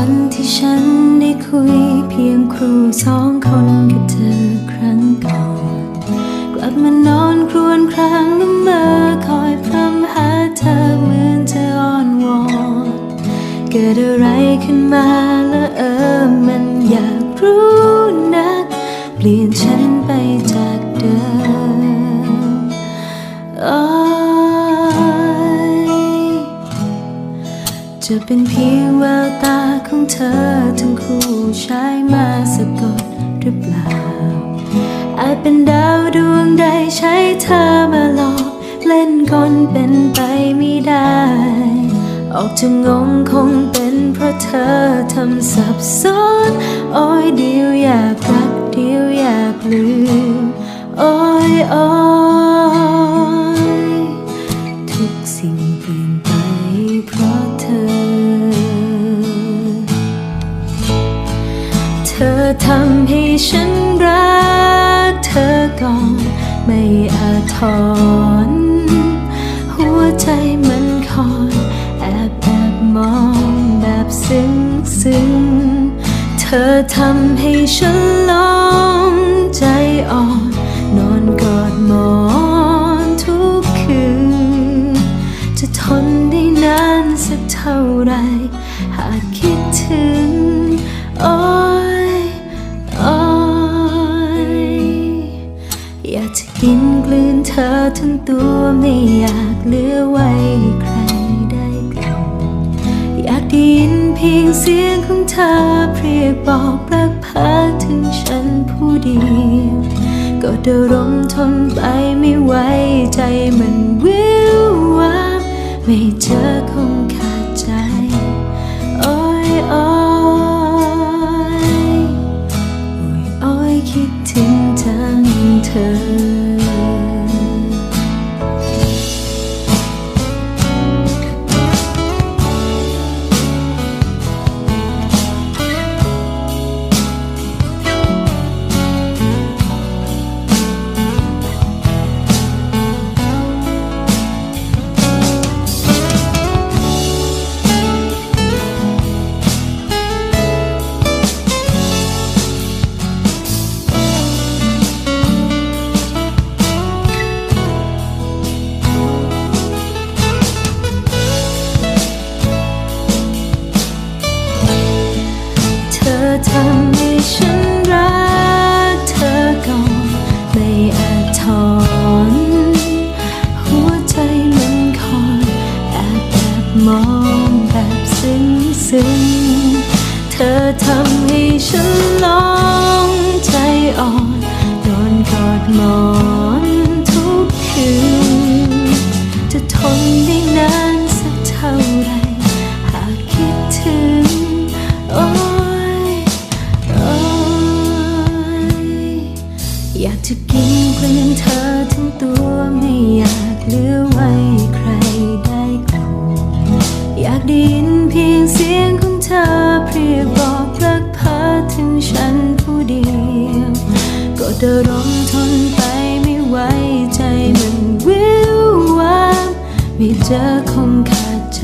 วันที่ฉันได้คุยเพียงครูสองคนกับเธอครั้งก่อนกลับมานอนครวญครางละเมอคอยพร่ำหาเธอเหมือนจะอ้อนวอนเกิดอะไรขึ้นมาและเออมันอยากรู้นัก เปลี่ยนฉัน จะเป็นเพียงแววตาของเธอทั้งคู่ใช้มาสะกดหรือเปล่า อาจเป็นดาวดวงใดใช้เธอมาหลอก เล่นคนเป็นไปไม่ได้ ออกจะงงคงเป็นเพราะเธอทำสับสนโอ้ยเดียวอยากรักเดียวอยากลืมโอ้ยโอ้ย ฉันรักเธอก่อน ไม่อาจถอนหัวใจมันคอยแอบแอบมองแบบซึ้งซึ้งเธอทำให้ฉันลองใจอ่อน ทั้งตัวไม่อยากเหลือไว้ให้ใครได้กลิ่นอยากได้ยินเพียงเสียงของเธอเรียกบอกรักพาถึงฉันผู้เดียวก็เดารมทนไปไม่ไหวใจมันวิววับไม่เจอคงขาดใจโอ้ยโอ้ยโอ้ยอ้ยคิดถึงจังเธอ ทำให้ฉันรักเธอก่อน ไม่อาจถอนหัวใจมันคอยแอบแอบมองแบบซึ้งซึ้งเธอทำให้ฉันลองใจอ่อนนอนกอดหมอนทุกคืนจะทนได้นาน อยากจะกินกลืนเธอทั้งตัวไม่อยากเหลือไว้ใครได้กลิ่นอยากได้ยินเพียงเสียงของเธอเรียบอกรักพาถึงฉันผู้เดียวก็เดารมทนไปไม่ไหวใจมันวิววับไม่เจอคงขาดใจ